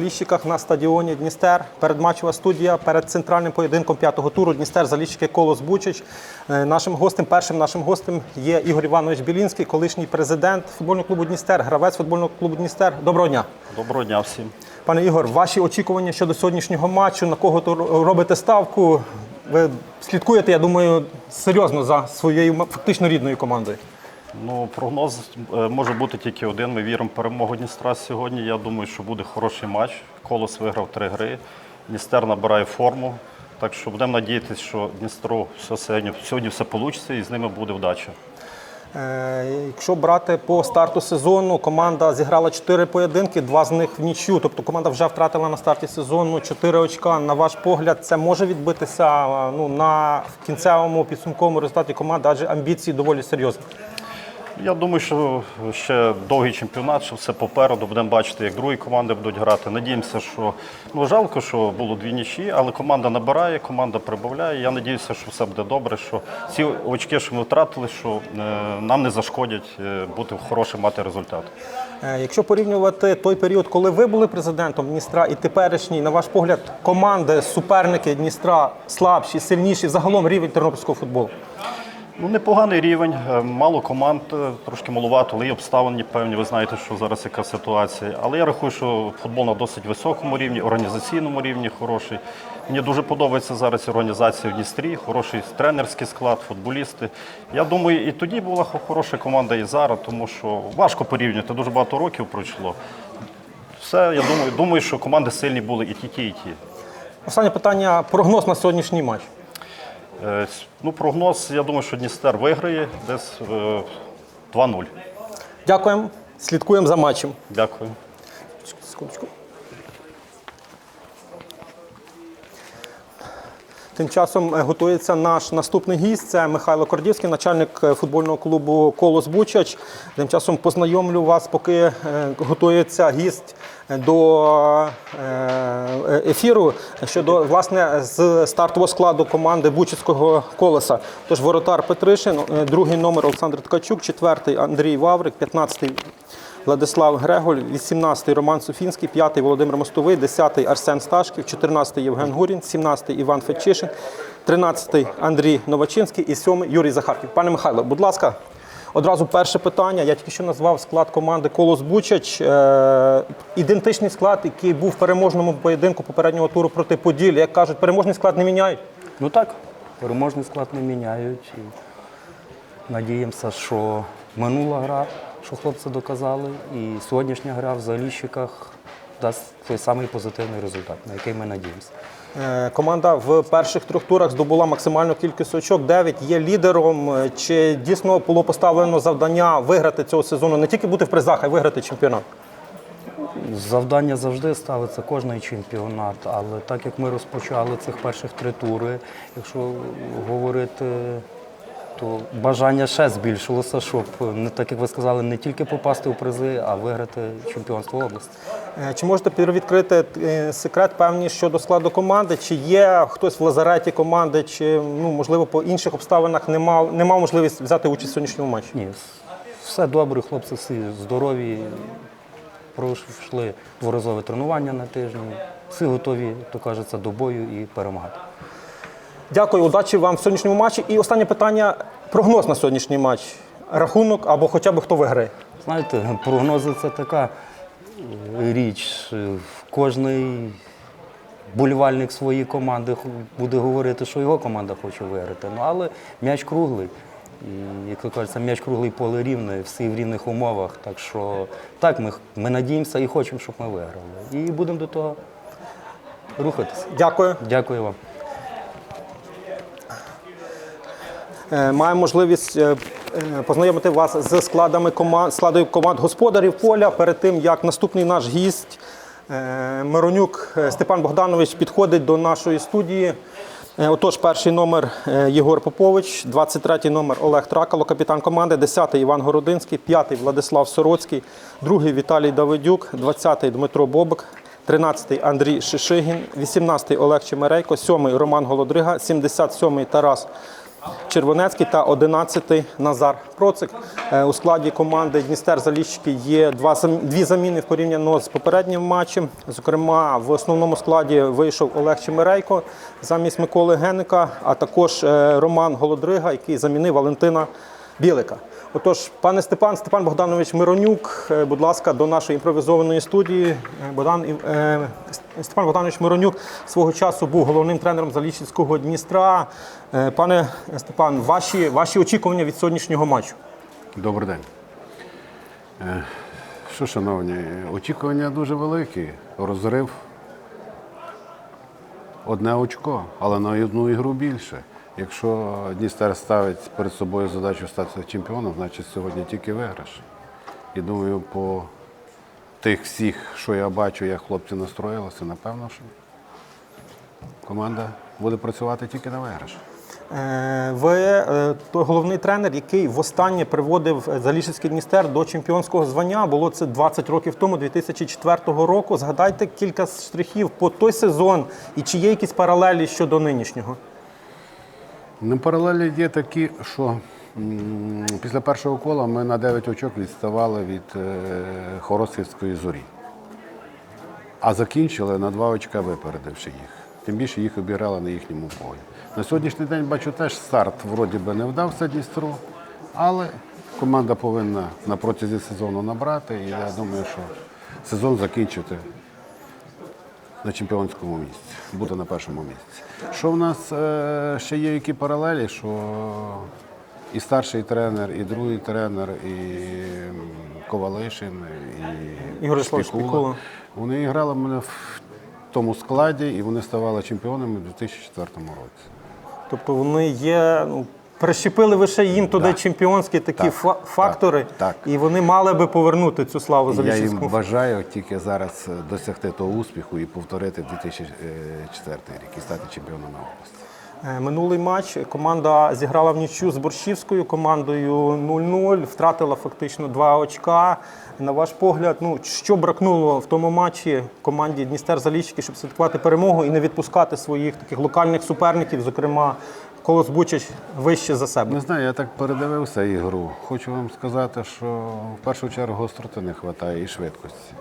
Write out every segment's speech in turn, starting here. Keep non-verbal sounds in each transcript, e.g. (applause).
Ліщиках на стадіоні Дністер. Передматчова студія перед центральним поєдинком п'ятого туру Дністер Заліщики Колос Бучич. Е, Нашим гостем, першим нашим гостем є Ігор Іванович Білінський, колишній президент футбольного клубу Дністер, гравець футбольного клубу Дністер. Доброго дня. Доброго дня всім. Пане Ігор, ваші очікування щодо сьогоднішнього матчу, на кого то робите ставку? Ви слідкуєте, я думаю, серйозно за своєю фактично рідною командою. Ну, прогноз е, може бути тільки один. Ми віримо в перемогу Дністра сьогодні. Я думаю, що буде хороший матч. Колос виграв три гри. Дністер набирає форму. Так що будемо надіятися, що Дністру все сьогодні, сьогодні все вийде і з ними буде вдача. Е, Якщо брати по старту сезону, команда зіграла 4 поєдинки, два з них в нічю. Тобто команда вже втратила на старті сезону 4 очка. На ваш погляд, це може відбитися ну, на кінцевому підсумковому результаті команди, адже амбіції доволі серйозні. Я думаю, що ще довгий чемпіонат, що все попереду. Будемо бачити, як другі команди будуть грати. Надіємося, що ну жалко, що було дві нічі, але команда набирає, команда прибавляє. Я надіюся, що все буде добре. Що ці очки, що ми втратили, що е, нам не зашкодять е, бути хорошим, мати результат. Е, Якщо порівнювати той період, коли ви були президентом Дністра і теперішній, на ваш погляд, команди, суперники Дністра слабші, сильніші, загалом рівень тернопільського футболу. Ну, непоганий рівень, е, мало команд, е, трошки малувато, але є обставини певні. Ви знаєте, що зараз яка ситуація. Але я рахую, що футбол на досить високому рівні, організаційному рівні хороший. Мені дуже подобається зараз організація в Дністрі, хороший тренерський склад, футболісти. Я думаю, і тоді була хороша команда, і зараз, тому що важко порівнювати, дуже багато років пройшло. Все, я думаю, думаю, що команди сильні були і ті, ті, і ті. Останнє питання прогноз на сьогоднішній матч. Е, Ну, прогноз, я думаю, що Дністер виграє десь е, 2-0. Дякуємо, слідкуємо за матчем. Дякую. Секундочку. Тим часом е, готується наш наступний гість. Це Михайло Кордівський, начальник е, футбольного клубу Колос Бучач. Тим часом познайомлю вас, поки е, готується гість до ефіру щодо власне з стартового складу команди Бучацького колеса. Тож воротар Петришин, другий номер Олександр Ткачук, четвертий Андрій Ваврик, п'ятнадцятий Владислав Греголь, 18-й Роман Софінський, 5-й Володимир Мостовий, 10-й Арсен Сташків, 14-й Євген Гурін, 17-й Іван Фетчишин, 13-й Андрій Новачинський і 7-й Юрій Захарків. Пане Михайло, будь ласка, одразу перше питання. Я тільки що назвав склад команди Колос Бучач. Е, ідентичний склад, який був в переможному поєдинку попереднього туру проти Поділля. Як кажуть, переможний склад не міняють. Ну так, переможний склад не міняють. І надіємося, що минула гра, що хлопці доказали, і сьогоднішня гра в заліщиках дасть той самий позитивний результат, на який ми надіємося. Е, Команда в перших трьох турах здобула максимальну кількість очок. 9 є лідером. Е, Чи дійсно було поставлено завдання виграти цього сезону, не тільки бути в призах, а й виграти чемпіонат? Завдання завжди ставиться кожний чемпіонат, але так як ми розпочали цих перших три тури, якщо говорити, то бажання ще збільшилося, щоб не так як ви сказали, не тільки попасти у призи, а виграти чемпіонство області. Е, Чи можете відкрити секрет певні щодо складу команди? Чи є хтось в лазареті команди, чи ну можливо по інших обставинах не мав не мав можливість взяти участь в сьогоднішньому матчі? Ні, все добре, хлопці всі здорові, пройшли дворазове тренування на тижні, всі готові, то кажеться, до бою і перемагати. Дякую, удачі вам в сьогоднішньому матчі. І останнє питання: прогноз на сьогоднішній матч. Рахунок або хоча б хто виграє. Знаєте, прогнози це така річ. Кожний болівальник своєї команди буде говорити, що його команда хоче виграти. Ну, але м'яч круглий. І, як кажеться, м'яч круглий поле рівне, всі в рівних умовах. Так що так, ми, ми надіємося і хочемо, щоб ми виграли. І будемо до того рухатися. Дякую. Дякую вам. Е, Маємо можливість е, е, познайомити вас з складами команд, складою команд господарів поля перед тим, як наступний наш гість е, Миронюк е, Степан Богданович підходить до нашої студії. Е, Отож, перший номер е, Єгор Попович, 23-й номер Олег Тракало, капітан команди, 10-й Іван Городинський, 5-й Владислав Сороцький, 2-й Віталій Давидюк, 20-й Дмитро Бобик, 13-й Андрій Шишигін, 18-й Олег Чемерейко, 7-й Роман Голодрига, 77-й Тарас Червонецький та 11-й Назар Процик. Е, У складі команди Дністер Заліщики є два дві заміни в порівняно з попереднім матчем. Зокрема, в основному складі вийшов Олег Чемерейко замість Миколи Геника, а також е, Роман Голодрига, який замінив Валентина Білика. Отож, пане Степан, Степан Богданович Миронюк, е, будь ласка, до нашої імпровізованої студії. Богдан, Степан Богданович Миронюк свого часу був головним тренером Залічівського Дністра. Е, Пане Степан, ваші, ваші очікування від сьогоднішнього матчу? Добрий день. Е, Що, шановні, очікування дуже великі. Розрив одне очко, але на одну ігру більше. Якщо Дністер ставить перед собою задачу стати чемпіоном, значить сьогодні тільки виграш. І думаю, по тих всіх, що я бачу, як хлопці настроїлися, напевно, що команда буде працювати тільки на виграш. Е, Ви е, головний тренер, який востаннє приводив е, Залішівський Дністер до чемпіонського звання. Було це 20 років тому, 2004 року. Згадайте кілька штрихів по той сезон і чи є якісь паралелі щодо нинішнього? Ну, паралелі є такі, що після першого кола ми на 9 очок відставали від Хоросівської зорі. А закінчили на 2 очка випередивши їх. Тим більше їх обіграли на їхньому полі. На сьогоднішній день бачу теж старт вроді би не вдався Дністру, але команда повинна на протязі сезону набрати. І я думаю, що сезон закінчити на чемпіонському місці, бути на першому місці. Що в нас е, ще є які паралелі, що і старший тренер, і другий тренер, і Ковалишин, і Ігор Шпікула. Вони грали в мене в тому складі, і вони ставали чемпіонами у 2004 році. Тобто вони є, ну, прищепили лише їм туди Так. чемпіонські такі Так, фа- фактори, так. і вони мали би повернути цю славу за Я їм бажаю тільки зараз е, досягти того успіху і повторити 2004 рік і стати чемпіоном області. Е, Минулий матч команда зіграла в нічю з Борщівською командою 0-0, втратила фактично два очка. На ваш погляд, ну що бракнуло в тому матчі команді Дністер Залічки, щоб святкувати перемогу і не відпускати своїх таких локальних суперників, зокрема Колос Бучач вище за себе? Не знаю, я так передивився ігру. Хочу вам сказати, що в першу чергу гостроти не вистачає і швидкості.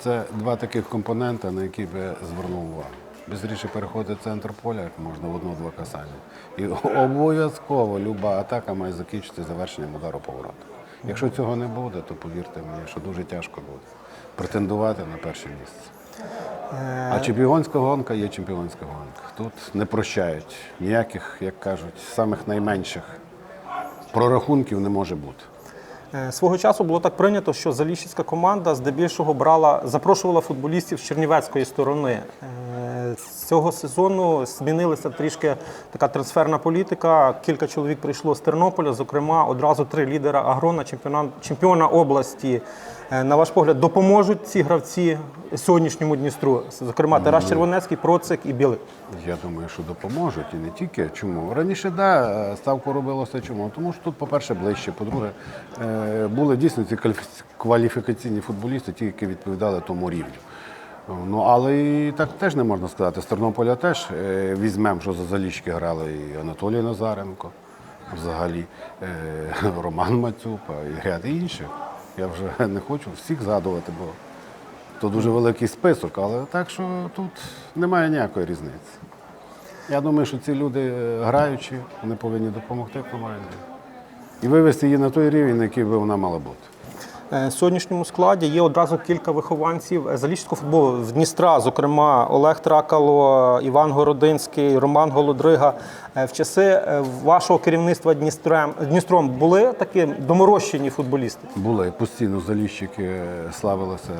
Це два таких компоненти, на які би звернув увагу. Безріше переходить центр поля, як можна в одну-два касання. І обов'язково люба атака має закінчити завершенням удару повороту. Якщо цього не буде, то повірте мені, що дуже тяжко буде претендувати на перше місце. А чемпіонська гонка є чемпіонська гонка. Тут не прощають ніяких, як кажуть, самих найменших прорахунків не може бути. Е, Свого часу було так прийнято, що заліщицька команда здебільшого брала, запрошувала футболістів з чернівецької сторони. Е, З цього сезону змінилася трішки така трансферна політика. Кілька чоловік прийшло з Тернополя, зокрема, одразу три лідера агрона, чемпіона, чемпіона області. Е, На ваш погляд, допоможуть ці гравці сьогоднішньому Дністру, зокрема Тарас Червонецький, Процик і Білик. Я думаю, що допоможуть і не тільки. Чому? Раніше, да, ставку робилося чому? Тому що тут, по-перше, ближче, по-друге, були дійсно ці кваліфікаційні футболісти, ті, які відповідали тому рівню. Ну, але і так теж не можна сказати. З Тернополя теж е, візьмемо, що за залічки грали і Анатолій Назаренко, взагалі, е, (laughs) Роман Мацюпа і ряд інших. Я вже не хочу всіх згадувати, бо то дуже великий список, але так що тут немає ніякої різниці. Я думаю, що ці люди е, граючі, вони повинні допомогти команді і вивести її на той рівень, на який би вона мала бути. Е, В сьогоднішньому складі є одразу кілька вихованців заліщицького футболу з Дністра, зокрема Олег Тракало, Іван Городинський, Роман Голодрига. Е, В часи е, вашого керівництва Дністрем, Дністром були такі доморощені футболісти? Були постійно заліщики славилися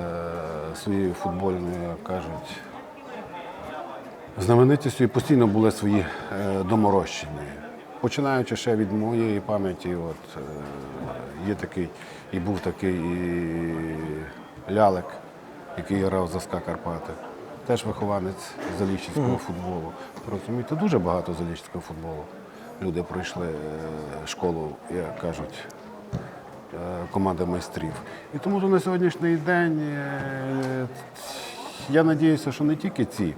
своєю футбольною, як кажуть, знаменитістю і постійно були свої доморощені. Починаючи ще від моєї пам'яті, от, е, є такий, і був такий і лялек, який грав за СКА Карпати. Теж вихованець заліщицького футболу. Розумієте, дуже багато заліщицького футболу. Люди пройшли е, школу, як кажуть, е, команда майстрів. І тому то на сьогоднішній день я надіюся, що не тільки ці,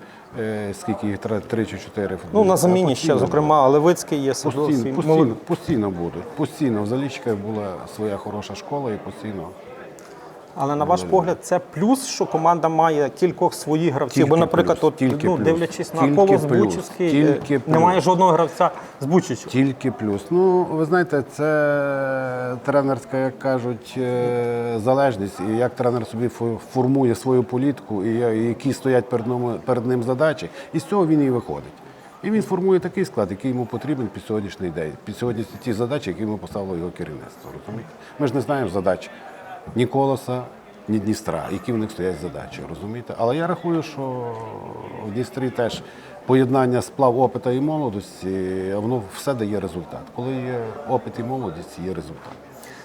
скільки їх три чи чотири Ну, на заміні ще, зокрема, Левицький є Садовський. Постійно, постійно, постійно будуть. Постійно в Залічках була своя хороша школа і постійно. Але на ваш погляд, це плюс, що команда має кількох своїх гравців. Тільки Бо, наприклад, плюс, от, тільки ну, плюс, дивлячись на тільки коло плюс, Збучівський, тільки плюс. немає жодного гравця з Бучичу. Тільки плюс. Ну, ви знаєте, це тренерська, як кажуть, е, залежність, і як тренер собі фо- формує свою політику, і я- і які стоять перед ним, перед ним задачі, і з цього він і виходить. І він формує такий склад, який йому потрібен під сьогоднішній день, під сьогоднішні ті задачі, які йому поставило його керівництво. Розумієте? Ми ж не знаємо задач ні Колоса, ні Дністра, які в них стоять задачі, розумієте? Але я рахую, що в Дністрі теж поєднання сплав опита і молодості, воно все дає результат. Коли є опит і молодість, є результат.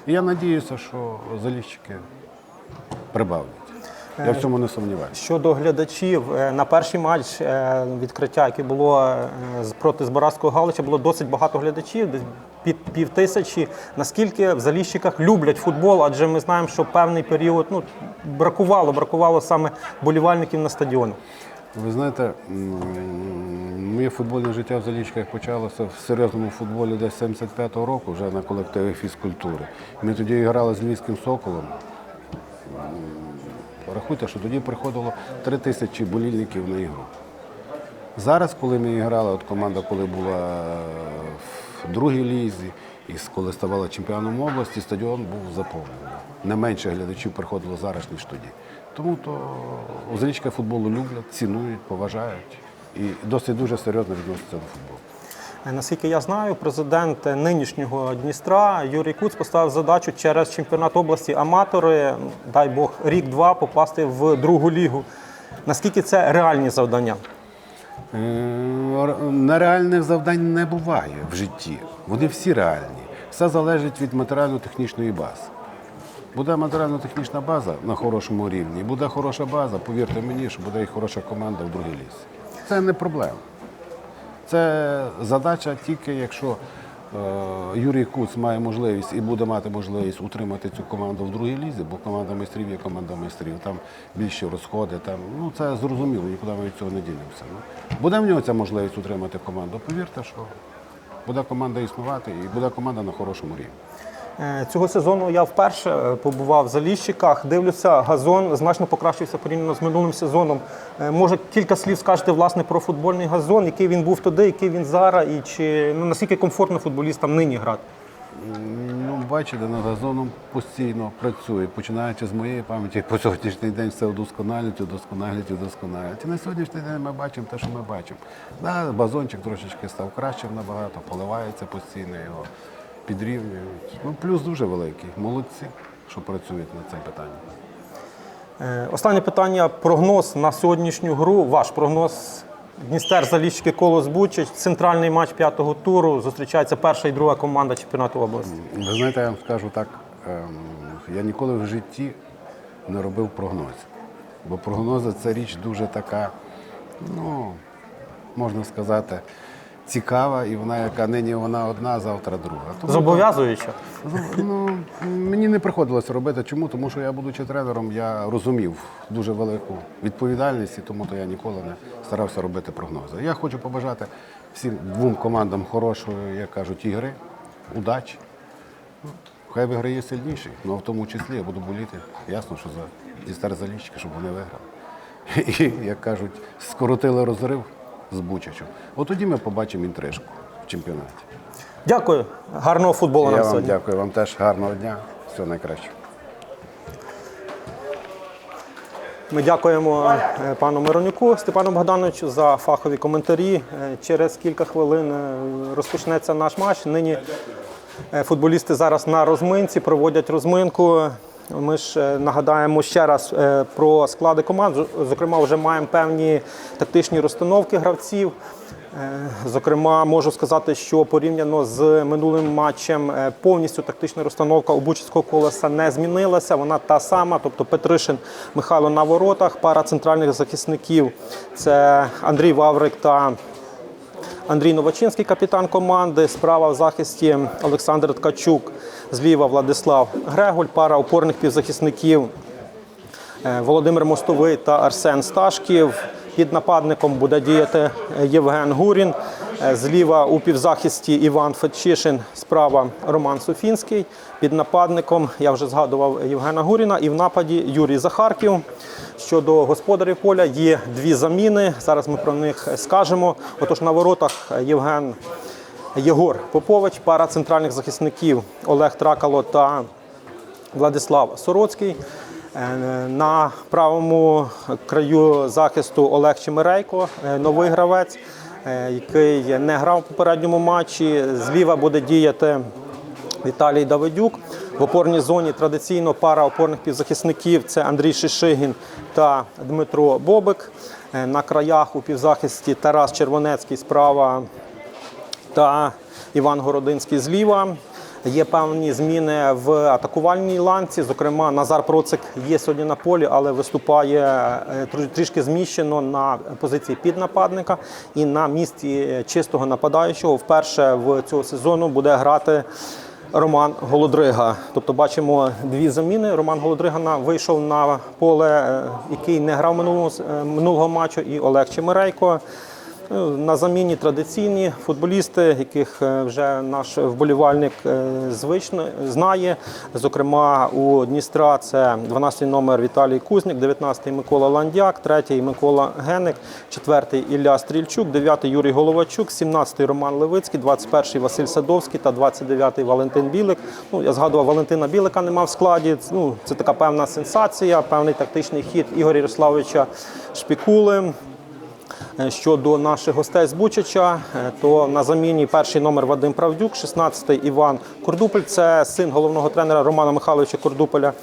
І я надіюся, що заліщики прибавлять. Я в цьому не сумніваюся. Щодо глядачів, е, на перший матч е, відкриття, яке було е, проти Збаразького Галича, було досить багато глядачів, десь під пів тисячі. Наскільки в Заліщиках люблять футбол, адже ми знаємо, що певний період ну, бракувало, бракувало саме болівальників на стадіоні. Ви знаєте, моє футбольне життя в Залічках почалося в серйозному футболі десь 75-го року, вже на колективі фізкультури. Ми тоді грали з Львівським соколом. Рахуйте, що тоді приходило 3 тисячі болільників на ігру. Зараз, коли ми грали, от команда, коли була в другій лізі, і коли ставала чемпіоном області, стадіон був заповнений. Не менше глядачів приходило зараз, ніж тоді. Тому то у футболу люблять, цінують, поважають і досить дуже серйозно відносяться до футболу. Е, Наскільки я знаю, президент нинішнього Дністра Юрій Куц поставив задачу через чемпіонат області аматори, дай Бог, рік-два попасти в другу лігу. Наскільки це реальні завдання? Нереальних завдань не буває в житті. Вони всі реальні. Все залежить від матеріально-технічної бази. Буде матеріально-технічна база на хорошому рівні, буде хороша база, повірте мені, що буде і хороша команда в другий ліс. Це не проблема. Це задача тільки якщо Юрій Куц має можливість і буде мати можливість утримати цю команду в другій лізі, бо команда майстрів є команда майстрів. Там більші розходи. Там, ну, це зрозуміло, нікуди ми від цього не дінемося. Ну, буде в нього ця можливість утримати команду. Повірте, що буде команда існувати і буде команда на хорошому рівні. Е, Цього сезону я вперше е, побував в Заліщиках. Дивлюся, газон значно покращився порівняно з минулим сезоном. Е, Може, кілька слів скажете власне про футбольний газон, який він був тоді, який він зараз, і чи ну наскільки комфортно футболістам нині грати? Ну, бачите, над газоном постійно працює, починаючи з моєї пам'яті, по сьогоднішній день все удосконалюють, удосконалюють, удосконалюють. І на сьогоднішній день ми бачимо те, що ми бачимо. Да, базончик трошечки став кращим набагато, поливається постійно його, підрівнюють. Ну, плюс дуже великий. Молодці, що працюють над цим питанням. Е, Останнє питання: прогноз на сьогоднішню гру. Ваш прогноз. Дністер Заліщики Колос Бучич, центральний матч п'ятого туру. Зустрічається перша і друга команда чемпіонату області. Ви знаєте, я вам скажу так, ем, я ніколи в житті не робив прогнозів. Бо прогнози це річ дуже така, ну, можна сказати, цікава, і вона, яка нині вона одна, завтра друга. Тому Зобов'язуюча. Ну, мені не приходилося робити. Чому? Тому що я, будучи тренером, я розумів дуже велику відповідальність, і тому то я ніколи не старався робити прогнози. Я хочу побажати всім двом командам хорошої, як кажуть, ігри, удачі. Ну, Хай виграє сильніший, ну в тому числі я буду боліти. Ясно, що за Дістер Заліщики, щоб вони виграли. (laughs) І, як кажуть, скоротили розрив з Бучачем. От тоді ми побачимо інтрижку в чемпіонаті. Дякую. Гарного футболу Я нам вам сьогодні. дякую, вам теж гарного дня. Всього найкращого. Ми дякуємо е, пану Миронюку Степану Богдановичу за фахові коментарі. Е, Через кілька хвилин е, розпочнеться наш матч. Нині е, футболісти зараз на розминці проводять розминку. Ми ж е, нагадаємо ще раз е, про склади команд. Зокрема, вже маємо певні тактичні розстановки гравців. Е, Зокрема, можу сказати, що порівняно з минулим матчем повністю тактична розстановка у Бучицького колеса не змінилася. Вона та сама, тобто Петришин Михайло на воротах, пара центральних захисників це Андрій Ваврик та Андрій Новачинський, капітан команди. Справа в захисті Олександр Ткачук, зліва Владислав Грегуль, пара опорних півзахисників е, Володимир Мостовий та Арсен Сташків. Під нападником буде діяти Євген Гурін. Е, Зліва у півзахисті Іван Фетчишин, справа Роман Софінський. Під нападником я вже згадував Євгена Гуріна і в нападі Юрій Захарків. Щодо господарів поля є дві заміни. Зараз ми про них скажемо. Отож на воротах Євген Єгор Попович, пара центральних захисників Олег Тракало та Владислав Сороцький. Е, На правому краю захисту Олег Чемерейко, е, новий гравець, е, який не грав у попередньому матчі. Зліва буде діяти Віталій Давидюк. В опорній зоні традиційно пара опорних півзахисників це Андрій Шишигін та Дмитро Бобик. На краях у півзахисті Тарас Червонецький справа та Іван Городинський зліва. Є певні зміни в атакувальній ланці. Зокрема, Назар Процик є сьогодні на полі, але виступає е, трішки зміщено на позиції піднападника. І на місці чистого нападаючого вперше в цього сезону буде грати Роман Голодрига. Тобто бачимо дві заміни. Роман Голодрига вийшов на поле, е, який не грав минулого, е, минулого матчу, і Олег Чемерейко. На заміні традиційні футболісти, яких е, вже наш вболівальник е, звично знає. Зокрема, у Дністра це 12-й номер Віталій Кузник, 19-й Микола Ландяк, 3-й Микола Геник, 4-й Ілля Стрільчук, 9-й Юрій Головачук, 17-й Роман Левицький, 21-й Василь Садовський та 29-й Валентин Білик. Ну, я згадував, Валентина Білика нема в складі. Ну, це така певна сенсація, певний тактичний хід Ігоря Ярославовича Шпікули. Е, Щодо наших гостей з Бучача, е, то на заміні перший номер Вадим Правдюк, 16-й Іван Курдупель. це син головного тренера Романа Михайловича Курдупеля.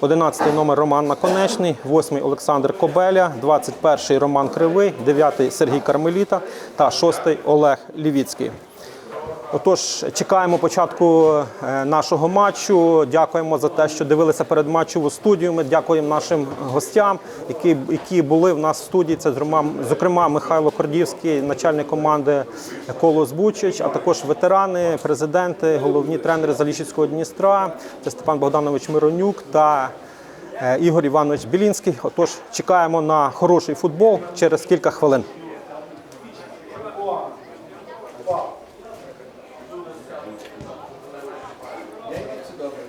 11-й номер Роман Наконечний, 8-й Олександр Кобеля, 21-й Роман Кривий, 9-й Сергій Кармеліта та 6-й Олег Лівіцький. Отож, чекаємо початку е, нашого матчу. Дякуємо за те, що дивилися передматчеву студію. Ми дякуємо нашим гостям, які, які були в нас в студії. Це зокрема, зокрема Михайло Кордівський, начальник команди Колос Бучич, а також ветерани, президенти, головні тренери Заліщицького Дністра. Це Степан Богданович Миронюк та е, Ігор Іванович Білінський. Отож, чекаємо на хороший футбол через кілька хвилин.